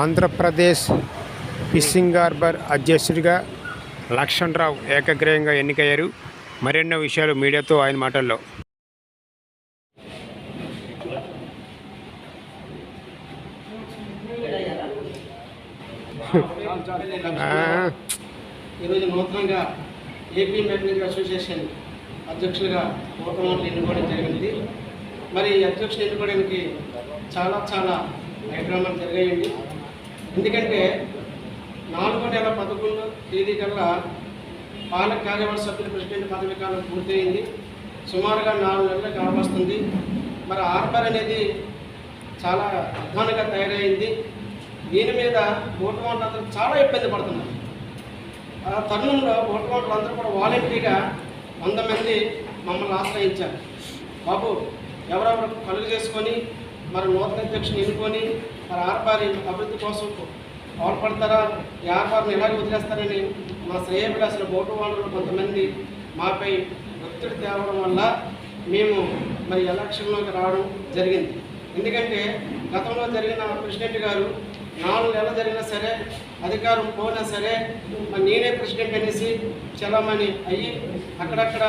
Andhra Pradesh fishing harbour అధ్యక్షుడిగా లక్ష్మణ్ రావు ఏకగ్రీయంగా ఎన్నికయ్యారు. మరెన్నో విషయాలు మీడియాతో ఆయన మాటల్లో. ఈరోజు నూతనంగా ఏపీ మెకానిక్ అసోసియేషన్ అధ్యక్షులుగా ఓటర్లు ఎన్నుకోవడం జరిగింది. మరి ఈ అధ్యక్షులు ఎన్నుకోవడానికి చాలా చాలా కార్యక్రమాలు జరిగాయండి. ఎందుకంటే నాలుగో నెల పదకొండు తేదీ కల్లా పాలక కార్యవర్గ సభ్యుల ప్రెసిడెంట్ పదవి కాలం పూర్తయింది. సుమారుగా నాలుగు నెలలు కావస్తుంది మరి ఆర్బర్ అనేది చాలా అధ్వానంగా తయారైంది. దీని మీద ఓటు వాళ్ళందరూ చాలా ఇబ్బంది పడుతున్నారు. ఆ తరుణంలో ఓటు అందరూ కూడా వాలంటరీగా వంద మంది మమ్మల్ని ఆశ్రయించారు. బాబు ఎవరెవరు కలుగు చేసుకొని మరి నూతన అధ్యక్షుని ఎన్నుకొని మరి ఆర్పారి అభివృద్ధి కోసం పాల్పడతారా ఈ ఆర్పారిని ఎలాగ వదిలేస్తారని మా శ్రేయభిలాసుల బోటు వాళ్ళు కొంతమంది మాపై ఒత్తిడి తేవడం వల్ల మేము మరి ఎలక్షన్లోకి రావడం జరిగింది. ఎందుకంటే గతంలో జరిగిన ప్రెసిడెంట్ గారు నాలుగు నెలలు జరిగినా సరే అధికారం పోయినా సరే మరి నేనే ప్రెసిడెంట్ అనేసి చలామణి అయ్యి అక్కడక్కడ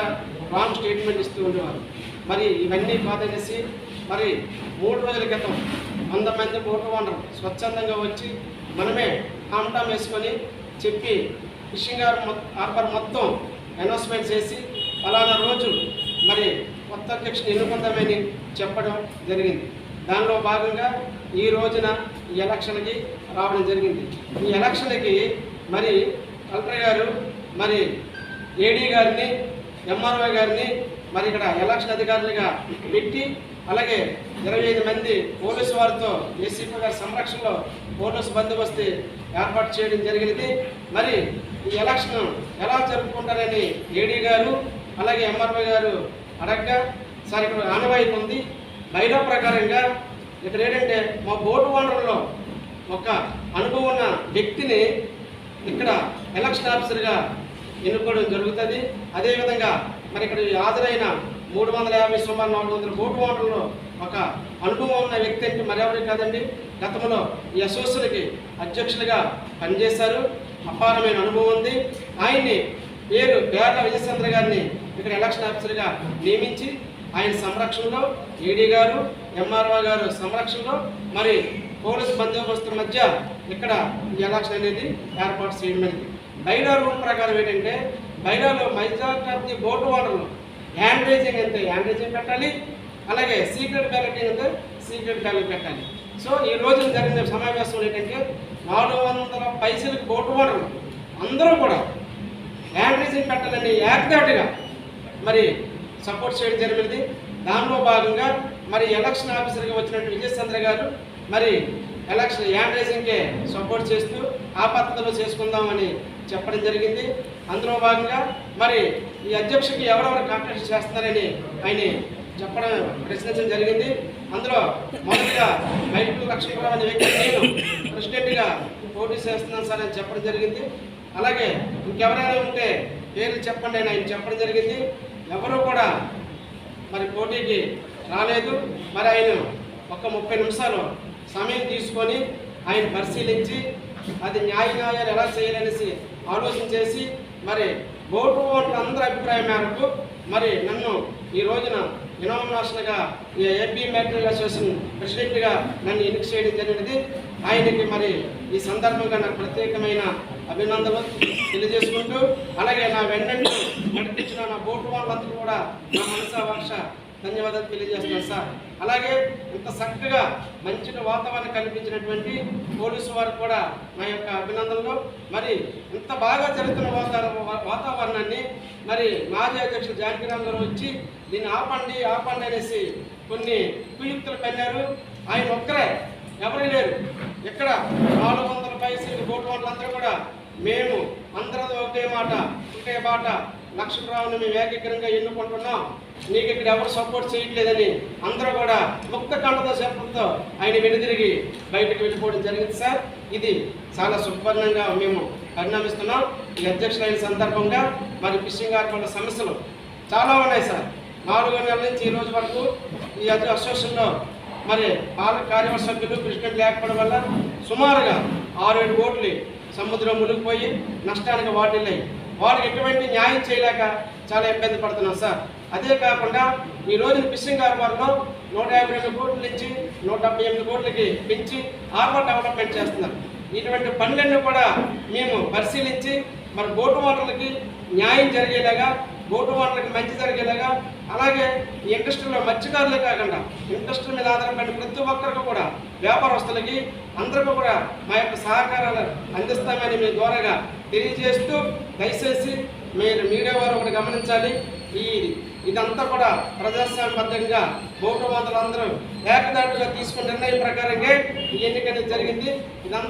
రాంగ్ స్టేట్మెంట్ ఇస్తూ ఉండేవారు. మరి ఇవన్నీ కాదనేసి మరి మూడు రోజుల క్రితం వంద మంది బోటు ఓనర్ స్వచ్ఛందంగా వచ్చి మనమే హామ్టామ్ వేసుకొని చెప్పి ఫిషింగ్ హార్బర్ మొత్తం అనౌన్స్మెంట్ చేసి ఫలానా రోజు మరి కొత్త అధ్యక్షుని ఎన్నుకుందామని చెప్పడం జరిగింది. దానిలో భాగంగా ఈ రోజున ఈ ఎలక్షన్కి రావడం జరిగింది. ఈ ఎలక్షన్కి మరి కలెక్టర్ గారు మరి ఏడీ గారిని ఎంఆర్ఓ గారిని మరి ఇక్కడ ఎలక్షన్ అధికారులుగా పెట్టి అలాగే ఇరవై ఐదు మంది పోలీసు వారితో ఏసీపీ గారి సంరక్షణలో పోలీసు బందోబస్తు ఏర్పాటు చేయడం జరిగినది. మరి ఈ ఎలక్షన్ ఎలా జరుపుకుంటారని ఏడీ గారు అలాగే ఎంఆర్ఓ గారు అడగ్గా సార్ ఇక్కడ ఆనవాయితీ ఉంది. బయట ప్రకారంగా ఇక్కడ ఏంటంటే మా బోటు ఓనర్లో ఒక అనుభవం ఉన్న వ్యక్తిని ఇక్కడ ఎలక్షన్ ఆఫీసర్గా ఎన్నుకోవడం జరుగుతుంది. అదేవిధంగా మరి ఇక్కడ హాజరైన మూడు వందల యాభై సుమారు నాలుగు వందల కోటి ఓనర్లో ఒక అనుభవం ఉన్న వ్యక్తి అంటే మరెవరు కాదండి. గతంలో ఈ అసోసియేషన్కి అధ్యక్షులుగా పనిచేశారు. అపారమైన అనుభవం ఉంది. ఆయన్ని పేరు పేర్ల విజయచంద్ర గారిని ఇక్కడ ఎలక్షన్ ఆఫీసర్గా నియమించి ఆయన సంరక్షణలో ఈడీ గారు ఎంఆర్ఓ గారు సంరక్షణలో మరి పోలీసు బందోబస్తు మధ్య ఇక్కడ ఈ ఎలక్షన్ అనేది ఏర్పాటు చేయడం జరిగింది. బైలా రూల్ ప్రకారం ఏంటంటే బైలాలో మెజార్టీ ఆఫ్ ది బోర్డు వాటర్లు హ్యాండ్ రేజింగ్ అయితే హ్యాండ్ రేజింగ్ పెట్టాలి అలాగే సీక్రెట్ బ్యాలెటింగ్ అయితే సీక్రెట్ బ్యాలెట్ పెట్టాలి. సో ఈ రోజు జరిగిన సమావేశం ఏంటంటే నాలుగు వందల పైసలు కోటు వరకు అందరూ కూడా హ్యాండ్ రేజింగ్ పెట్టాలని ఏకదాటిగా మరి సపోర్ట్ చేయడం జరిగింది. దానిలో భాగంగా మరి ఎలక్షన్ ఆఫీసర్గా వచ్చినట్టు విజయచంద్ర గారు మరి ఎలక్షన్ హ్యాండ్ సపోర్ట్ చేస్తూ ఆ పద్ధతిలో చేసుకుందామని చెప్పడం జరిగింది. అందులో భాగంగా మరి ఈ అధ్యక్షుడికి ఎవరెవరు కాంటాక్ట్ చేస్తారని ఆయన చెప్పడం ప్రశ్నించడం జరిగింది. అందులో మొదటిగా మైపు లక్ష్మీపురం అనే వ్యక్తి నేను ప్రెసిడెంట్గా పోటీ చేస్తున్నాను సార్ అని చెప్పడం జరిగింది. అలాగే ఇంకెవరైనా ఉంటే పేర్లు చెప్పండి అని ఆయన చెప్పడం జరిగింది. ఎవరు కూడా మరి పోటీకి రాలేదు. మరి ఆయన ఒక ముప్పై నిమిషాలు సమయం తీసుకొని ఆయన పరిశీలించి అది న్యాయ న్యాయాలు ఎలా చేయాలనేసి ఆలోచన చేసి మరి ఓటు ఓట్ల అందరి అభిప్రాయం మేరకు మరి నన్ను ఈ రోజున ఇనామినేషన్గా ఏపీ మెడికల్ అసోసియేషన్ ప్రెసిడెంట్గా నన్ను ఎన్నిక చేయడం జరిగినది. ఆయనకి మరి ఈ సందర్భంగా నాకు ప్రత్యేకమైన అభినందనలు తెలియజేసుకుంటూ అలాగే నా వెంటనే నడిపించిన నా బోటు వాళ్ళందరూ కూడా నా మనసా భాష ధన్యవాదాలు తెలియజేస్తున్నాను సార్. అలాగే ఇంత చక్కగా మంచి వాతావరణం కల్పించినటువంటి పోలీసు వారికి కూడా నా యొక్క అభినందనలు. మరి ఇంత బాగా జరుగుతున్న వాతావరణ వాతావరణాన్ని మరి మాజీ అధ్యక్షుడు జానకిరామ్ గారు వచ్చి దీన్ని ఆపండి ఆపండి అనేసి కొన్ని కుయుక్తులు పెట్టారు ఆయన ఒక్కరే ఎవరు లేరు. ఇక్కడ నాలుగు వందల పైసలు కోటి వాళ్ళందరూ కూడా మేము అందరం ఒకే మాట ఒకే మాట లక్ష్మణరావుని మేము ఏకగ్రంగా ఎన్నుకుంటున్నాం. నీకు ఇక్కడ ఎవరు సపోర్ట్ చేయట్లేదని అందరూ కూడా ముక్త కండతో చెప్పడంతో ఆయన వెనుదిరిగి బయటకు వెళ్ళిపోవడం జరిగింది సార్. ఇది చాలా సుపర్ణంగా మేము పరిణామిస్తున్నాం. ఈ అధ్యక్షులైన సందర్భంగా మరి ఫిషింగ్ హార్బర్ల సమస్యలు చాలా ఉన్నాయి సార్. నాలుగు నెలల నుంచి ఈ రోజు వరకు ఈ అసోసియేషన్లో మరి పాలక కార్యవర్గ సభ్యులు ప్రెసిడెంట్ లేకపోవడం వల్ల సుమారుగా ఆరు ఏడు కోట్లు సముద్రం మునిగిపోయి నష్టానికి వాటిల్లాయి వాళ్ళకి ఎటువంటి న్యాయం చేయలేక చాలా ఇబ్బంది పడుతున్నాం సార్. అదే కాకుండా ఈ రోజున ఫిషింగ్ హార్బర్లో నూట యాభై రెండు కోట్ల నుంచి నూట డెబ్బై ఎనిమిది కోట్లకి పెంచి హార్బర్ డెవలప్మెంట్ చేస్తున్నారు. ఇటువంటి పనులన్నీ కూడా మేము పరిశీలించి మరి బోటు ఓనర్లకి న్యాయం జరిగేలాగా బోటు ఓనర్లకి మంచి జరిగేలాగా అలాగే ఈ ఇండస్ట్రీలో మత్స్యకారులే కాకుండా ఇండస్ట్రీ మీద ఆధారపడిన ప్రతి ఒక్కరికి కూడా వ్యాపారస్తులకి అందరికీ కూడా మా యొక్క సహకారాలు అందిస్తామని మీ ద్వారాగా తెలియజేస్తూ దయచేసి మీరు మీడియా వారు ఒకటి గమనించాలి. ఈ ఇదంతా కూడా ప్రజాస్వామ్యబద్ధంగా బోటు ఓనర్లందరూ ఏకదాటిగా తీసుకున్న నిర్ణయం ప్రకారంగా ఈ ఎన్నిక జరిగింది. ఇదంతా